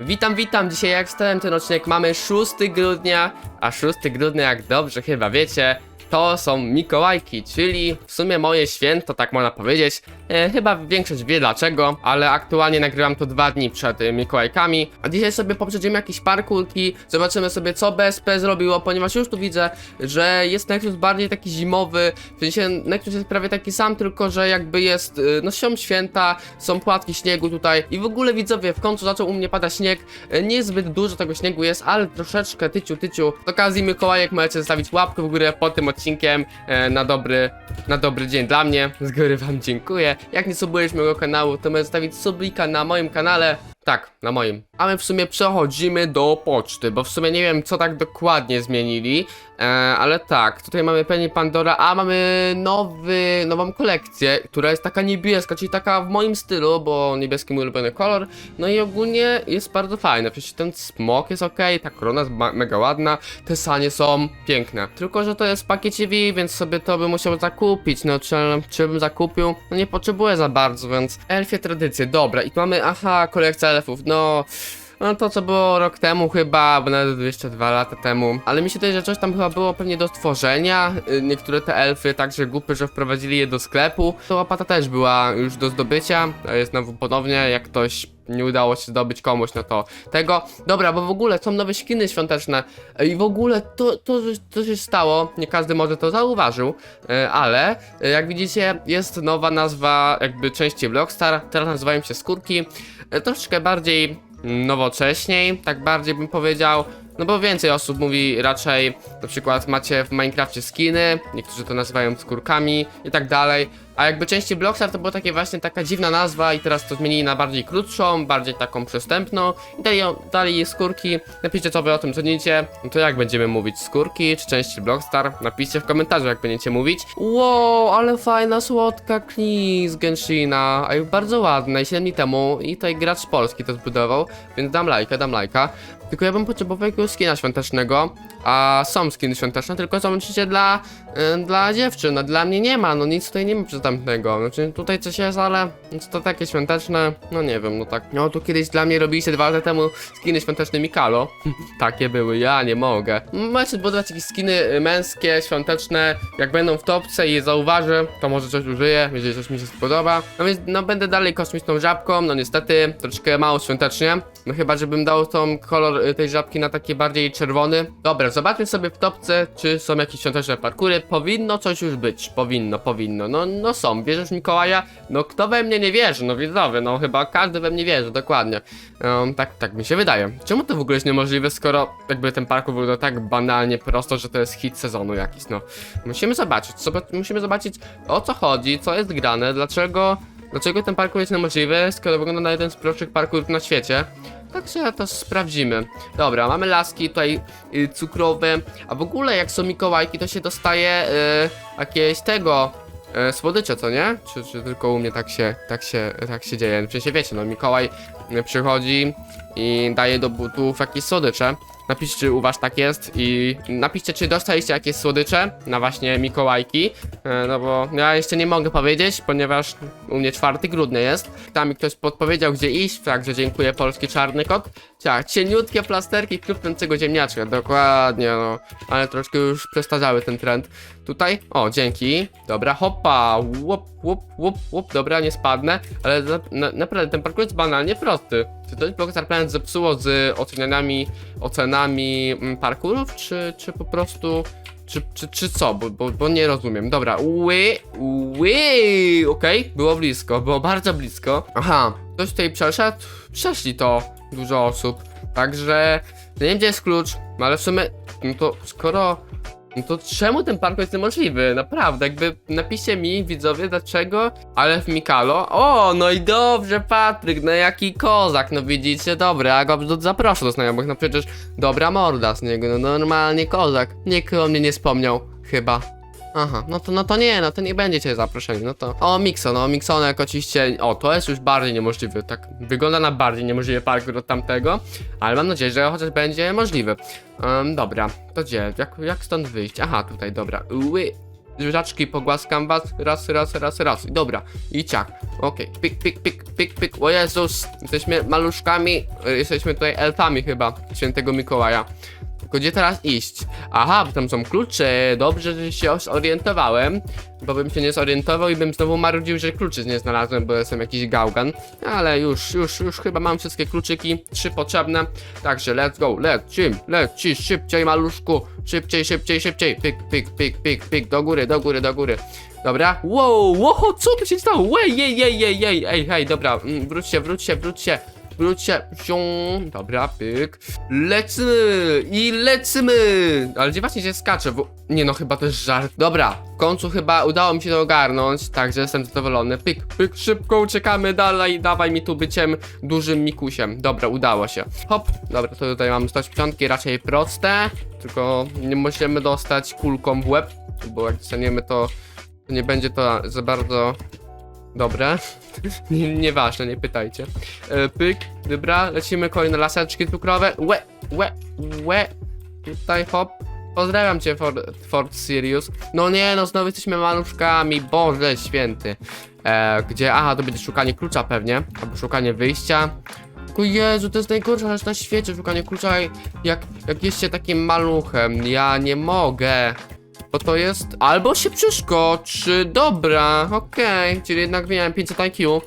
Witam, witam. Dzisiaj jak stałem ten odcinek mamy 6 grudnia, a 6 grudnia jak dobrze chyba wiecie, to są Mikołajki, czyli w sumie moje święto, tak można powiedzieć. E, chyba większość wie dlaczego, ale aktualnie nagrywam to dwa dni przed e, Mikołajkami. A dzisiaj sobie poprzedzimy jakieś parkurki, zobaczymy sobie co BSP zrobiło, ponieważ już tu widzę, że jest Nexus bardziej taki zimowy, w sensie Nexus jest prawie taki sam, tylko że jakby jest, e, no są święta, są płatki śniegu tutaj i w ogóle widzowie, w końcu zaczął u mnie padać śnieg, E, niezbyt dużo tego śniegu jest, ale troszeczkę, tyciu, tyciu. Z okazji Mikołajek możecie zostawić łapkę w górę pod tym odcinkiem e, na dobry, na dobry dzień dla mnie. Z góry wam dziękuję. Jak nie subujesz mojego kanału, to możesz zostawić sublika na moim kanale. Tak, na moim. A my w sumie przechodzimy do poczty, bo w sumie nie wiem co tak dokładnie zmienili, ale tak, tutaj mamy Penny Pandora, a mamy nowy, nową kolekcję, która jest taka niebieska, czyli taka w moim stylu, bo niebieski mój ulubiony kolor, no i ogólnie jest bardzo fajne, przecież ten smok jest ok, ta korona jest mega ładna, te sanie są piękne, tylko że to jest w pakiecie V, więc sobie to bym musiał zakupić, no czy, czy bym zakupił, no nie potrzebuję za bardzo, więc elfie tradycje, dobra, i tu mamy, aha, kolekcja elfów, no... No to co było rok temu chyba, albo nawet jeszcze dwa lata temu. Ale mi się wydaje, że coś tam chyba było pewnie do stworzenia. Y, Niektóre te elfy także głupie, że wprowadzili je do sklepu. To łopata też była już do zdobycia. To jest znowu ponownie, jak ktoś nie udało się zdobyć komuś, no to tego. Dobra, bo w ogóle są nowe skiny świąteczne E, i w ogóle to, to, to się stało, nie każdy może to zauważył, e, ale jak widzicie jest nowa nazwa jakby części Blockstar, teraz nazywają się skórki, troszeczkę bardziej nowocześniej, tak bardziej bym powiedział. No bo więcej osób mówi raczej, na przykład macie w Minecrafcie skiny, niektórzy to nazywają skórkami i tak dalej. A jakby części Blockstar to była takie właśnie taka dziwna nazwa i teraz to zmienili na bardziej krótszą, bardziej taką przystępną i dali, dali skórki. Napiszcie co wy o tym sądzicie. No to jak będziemy mówić skórki czy części Blockstar? Napiszcie w komentarzu jak będziecie mówić. Wow, ale fajna słodka kli z Genshina. A bardzo ładna i 7 dni temu i tutaj gracz polski to zbudował, więc dam lajka, dam lajka. Tylko ja bym potrzebował jakiegoś skina świątecznego, a są skiny świąteczne, tylko są oczywiście dla, y, dla dziewczyn, a dla mnie nie ma, no nic tutaj nie ma przystępnego. Znaczy tutaj coś jest, ale no co to takie świąteczne, no nie wiem, no tak. No tu kiedyś dla mnie robiliście dwa lata temu skiny świąteczne Mikalo. takie były, ja nie mogę. Możecie zbudować jakieś skiny y, męskie, świąteczne, jak będą w topce i je zauważę, to może coś użyję, jeżeli coś mi się spodoba. No więc no będę dalej kosmiczną żabką, no niestety troszkę mało świątecznie. No chyba, żebym dał tą kolor y, tej żabki na taki bardziej czerwony. Dobra, zobaczmy sobie w topce, czy są jakieś świąteczne parkury. Powinno coś już być, powinno, powinno. No, no są, wierzysz Mikołaja? No kto we mnie nie wierzy? No widzowie, no chyba każdy we mnie wierzy, dokładnie. Um, tak, tak mi się wydaje. Czemu to w ogóle jest niemożliwe, skoro jakby ten parkour wygląda tak banalnie prosto, że to jest hit sezonu jakiś, no. Musimy zobaczyć, zobac- musimy zobaczyć o co chodzi, co jest grane, dlaczego... Dlaczego ten parkour jest niemożliwy, skoro wygląda na jeden z prostszych parkurów na świecie? Także to sprawdzimy. Dobra, mamy laski tutaj y, cukrowe, a w ogóle jak są Mikołajki, to się dostaje y, jakieś tego y, słodycze, co nie? Czy, czy tylko u mnie tak się, tak się, tak się dzieje? W sensie wiecie, no Mikołaj y, przychodzi i daje do butów jakieś słodycze. Napiszcie, czy u was tak jest i napiszcie, czy dostaliście jakieś słodycze na właśnie Mikołajki, e, no bo ja jeszcze nie mogę powiedzieć, ponieważ u mnie 4 grudnia jest. Tam mi ktoś podpowiedział, gdzie iść, także dziękuję, polski czarny kot. Tak, cieniutkie plasterki krupnącego ziemniaczka, dokładnie, no, ale troszkę już przestarzały ten trend. Tutaj, o, dzięki, dobra, hopa, łup, łup, łup, łup, dobra, nie spadnę, ale na, na, naprawdę ten parkour jest banalnie prosty. Czy to jest Blockstar Planet zepsuło z ocenianiami, ocenami mm, parkurów, czy, czy po prostu... Czy, czy, czy co? Bo, bo, bo nie rozumiem. Dobra, ły, ły, okej, było blisko, było bardzo blisko. Aha, ktoś tutaj przeszedł? Przeszli to dużo osób. Także nie wiem gdzie jest klucz, no ale w sumie, no to skoro no to czemu ten parkour jest niemożliwy? Naprawdę, jakby napiszcie mi, widzowie, dlaczego, ale w Mikalo. O, no i dobrze, Patryk, no jaki kozak, no widzicie, dobra, ja go zaproszę do znajomych, no przecież dobra morda z niego, no normalnie kozak. Nikt o mnie nie wspomniał, chyba. Aha, no to, no to nie, no to nie będziecie zaproszeni, no to... O, Mixon, o, Mixonek oczywiście, o, to jest już bardziej niemożliwy, tak, wygląda na bardziej niemożliwy parkour od tamtego, ale mam nadzieję, że chociaż będzie możliwy. Um, dobra, to gdzie, jak, jak stąd wyjść? Aha, tutaj, dobra, ły, zwierzaczki, pogłaskam was, raz, raz, raz, raz, dobra, i ciach, okej, pik, pik, pik, pik, pik, o Jezus, jesteśmy maluszkami, e, jesteśmy tutaj elfami chyba, świętego Mikołaja, tylko gdzie teraz iść? Aha, bo tam są klucze, dobrze, że się zorientowałem, bo bym się nie zorientował i bym znowu marudził, że kluczy nie znalazłem, bo jestem jakiś gałgan, ale już, już, już chyba mam wszystkie kluczyki, trzy potrzebne, także let's go, lecim, leci, szybciej maluszku, szybciej, szybciej, szybciej, pik, pik, pik, pik, pik, do góry, do góry, do góry. Dobra, wow, wow, co tu się stało? Wej, jej, jej, jej, jej, ej, hej, dobra, mm, wróćcie, wróćcie, wróćcie, zią, dobra, pyk, lecimy! I lecimy, ale gdzie właśnie się skacze, bo, nie no, chyba to jest żart, dobra, w końcu chyba udało mi się to ogarnąć, także jestem zadowolony, pyk, pyk, szybko uciekamy dalej, dawaj mi tu byciem dużym mikusiem, dobra, udało się, hop, dobra, to tutaj mam 180, raczej proste, tylko nie musimy dostać kulką w łeb, bo jak dostaniemy to nie będzie to za bardzo dobre. nie, nieważne, nie pytajcie. E, pyk, dobra, lecimy kolejne laseczki cukrowe. Łe, łe, łe. Tutaj hop. Pozdrawiam cię, Ford, Ford Sirius. No nie, no znowu jesteśmy maluszkami, Boże święty. E, gdzie, aha, to będzie szukanie klucza pewnie, albo szukanie wyjścia. O Jezu, to jest najgorsza rzecz na świecie, szukanie klucza, jak, jak jest się takim maluchem. Ja nie mogę. Bo to jest albo się przeskoczy, dobra, okej, czyli jednak miałem 500 IQ,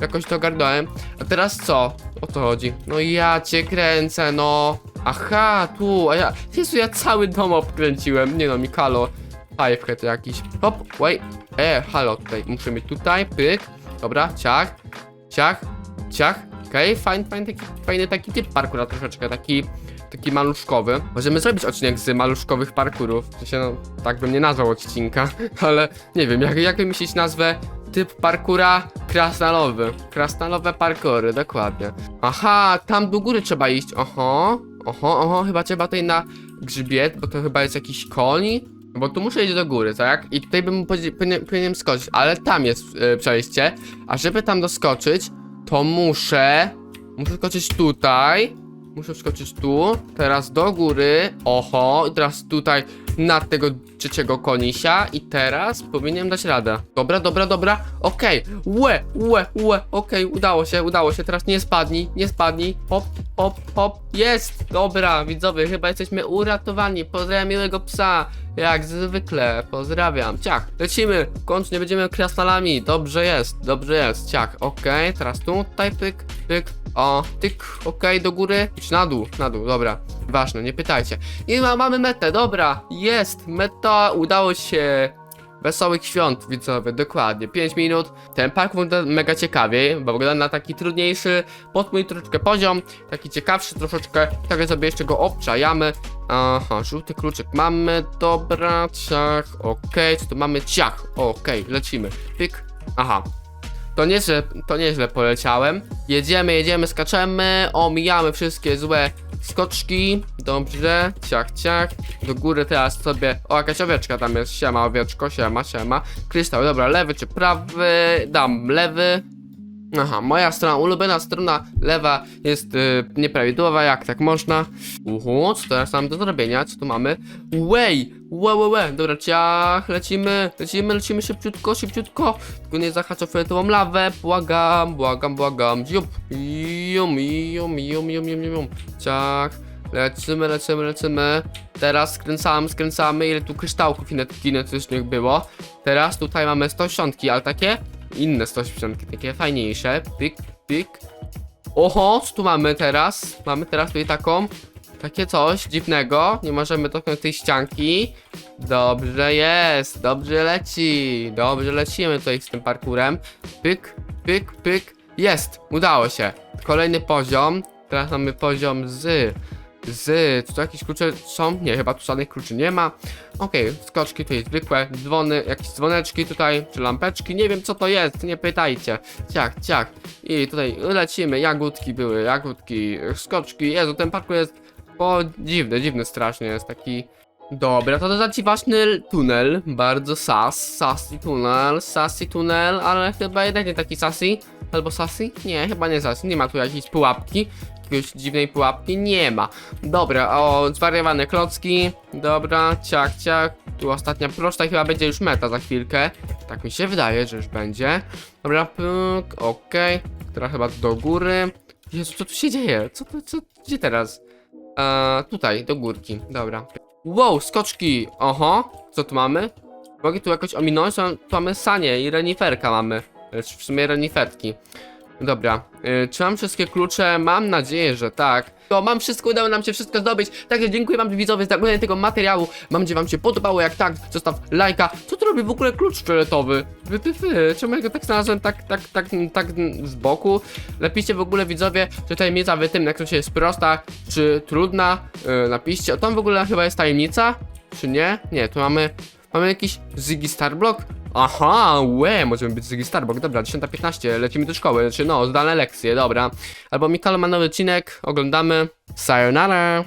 jakoś to ogarnąłem. A teraz co? O to chodzi. No ja cię kręcę, no. Aha, tu, a ja, Jezu, ja cały dom obkręciłem, nie no, Mikalo. Fivehead jakiś, hop, wait, e, halo, tutaj, muszę mieć tutaj, pyk, dobra, ciach, ciach, ciach, okej, fajny, fajny, taki, fajny taki typ parkura troszeczkę, taki taki maluszkowy. Możemy zrobić odcinek z maluszkowych parkurów. W sensie, no, tak bym nie nazwał odcinka, ale nie wiem, jak, jak wymyślić nazwę typ parkura krasnalowy. Krasnalowe parkury, dokładnie. Aha, tam do góry trzeba iść. Oho, oho, oho, chyba trzeba tutaj na grzbiet, bo to chyba jest jakiś koni. Bo tu muszę iść do góry, tak? I tutaj bym powi- powinien, powinienem skoczyć, ale tam jest e, przejście. A żeby tam doskoczyć, to muszę. Muszę skoczyć tutaj. Muszę wskoczyć tu, teraz do góry, oho, i teraz tutaj na tego trzeciego konisia i teraz powinienem dać radę. Dobra, dobra, dobra, okej, łe, łe, łe, okej, udało się, udało się, teraz nie spadnij, nie spadnij, hop, hop, hop, jest, dobra, widzowie, chyba jesteśmy uratowani, pozdrawiam miłego psa, jak zwykle, pozdrawiam, ciach, lecimy, w końcu nie będziemy krasnalami, dobrze jest, dobrze jest, ciach, okej, teraz tu, tutaj pyk, pyk, o, tyk, okej, do góry, czy na dół, na dół, dobra, ważne, nie pytajcie. I ma, mamy metę, dobra, jest, meta, udało się. Wesołych świąt, widzowie, dokładnie, 5 minut. Ten park wygląda mega ciekawie, bo wygląda na taki trudniejszy, pod mój troszeczkę poziom, taki ciekawszy troszeczkę, tak sobie jeszcze go obczajamy. Aha, żółty kluczyk mamy, dobra, ciach, okej, co tu mamy, ciach, okej, lecimy, pyk, aha, to nieźle, to nieźle poleciałem. Jedziemy, jedziemy, skaczemy, omijamy wszystkie złe skoczki. Dobrze, ciach, ciach. Do góry teraz sobie. O, jakaś owieczka tam jest. Siema, owieczko, siema, siema. Kryształ, dobra, lewy czy prawy? Dam lewy. Aha, moja strona, ulubiona strona lewa jest y, nieprawidłowa, jak tak można? Uhu, co teraz mam do zrobienia? Co tu mamy? Way, łe, łe, łe, dobra, ciach, lecimy, lecimy, lecimy szybciutko, szybciutko, tylko nie zahacz o fioletową lawę, błagam, błagam, błagam, ziup, jum, jum, jum, jum, jum, jum, ciach, lecimy, lecimy, lecimy, teraz skręcamy, skręcamy, ile tu kryształków kinet- kinetycznych było, teraz tutaj mamy 180, ale takie inne 180, takie fajniejsze, pyk, pyk, oho, co tu mamy teraz, mamy teraz tutaj taką, takie coś dziwnego, nie możemy dotknąć tej ścianki. Dobrze jest, dobrze leci, dobrze lecimy tutaj z tym parkurem. Pyk, pyk, pyk, jest, udało się. Kolejny poziom, teraz mamy poziom z, z, czy tu jakieś klucze są? Nie, chyba tu żadnych kluczy nie ma. Okej, skoczki tutaj zwykłe, dzwony, jakieś dzwoneczki tutaj, czy lampeczki, nie wiem co to jest, nie pytajcie. Ciach, ciach. I tutaj lecimy, jagódki były, jagódki, skoczki, Jezu, ten parkour jest o, dziwny, dziwny strasznie jest taki. Dobra, to dodaci ważny tunel, bardzo sas, sassy tunel, sassy tunel, ale chyba jednak nie taki sassy, albo sassy? Nie, chyba nie sassy, nie ma tu jakiejś pułapki, jakiegoś dziwnej pułapki? Nie ma. Dobra, o, zwariowane klocki. Dobra, ciach, ciach. Tu ostatnia proszta chyba będzie już meta za chwilkę. Tak mi się wydaje, że już będzie. Dobra, pyk, okej. Która chyba do góry. Jezu, co tu się dzieje? Co, co, gdzie teraz? Eee, tutaj, do górki. Dobra. Wow, skoczki! Oho, co tu mamy? Mogę tu jakoś ominąć? Tu mamy sanie i reniferka mamy. E, W sumie reniferki. Dobra, y, czy mam wszystkie klucze? Mam nadzieję, że tak. To mam wszystko, udało nam się wszystko zdobyć. Także dziękuję wam widzowie za oglądanie tego materiału. Mam nadzieję, wam się podobało. Jak tak, zostaw lajka. Co tu robi w ogóle klucz fioletowy? Wy, wy, wy. Czemu ja go tak znalazłem tak, tak, tak, tak z boku? Napiszcie w ogóle widzowie, czy tajemnica w tym, jak to się jest prosta, czy trudna. Yy, napiszcie. O, tam w ogóle chyba jest tajemnica? Czy nie? Nie, tu mamy Mamy jakiś Ziggy Starblock? Aha, łe, możemy być Ziggy Starblock, dobra, 10.15, lecimy do szkoły, znaczy no, zdalne lekcje, dobra. Albo Mikalo ma nowy odcinek, oglądamy. Sayonara!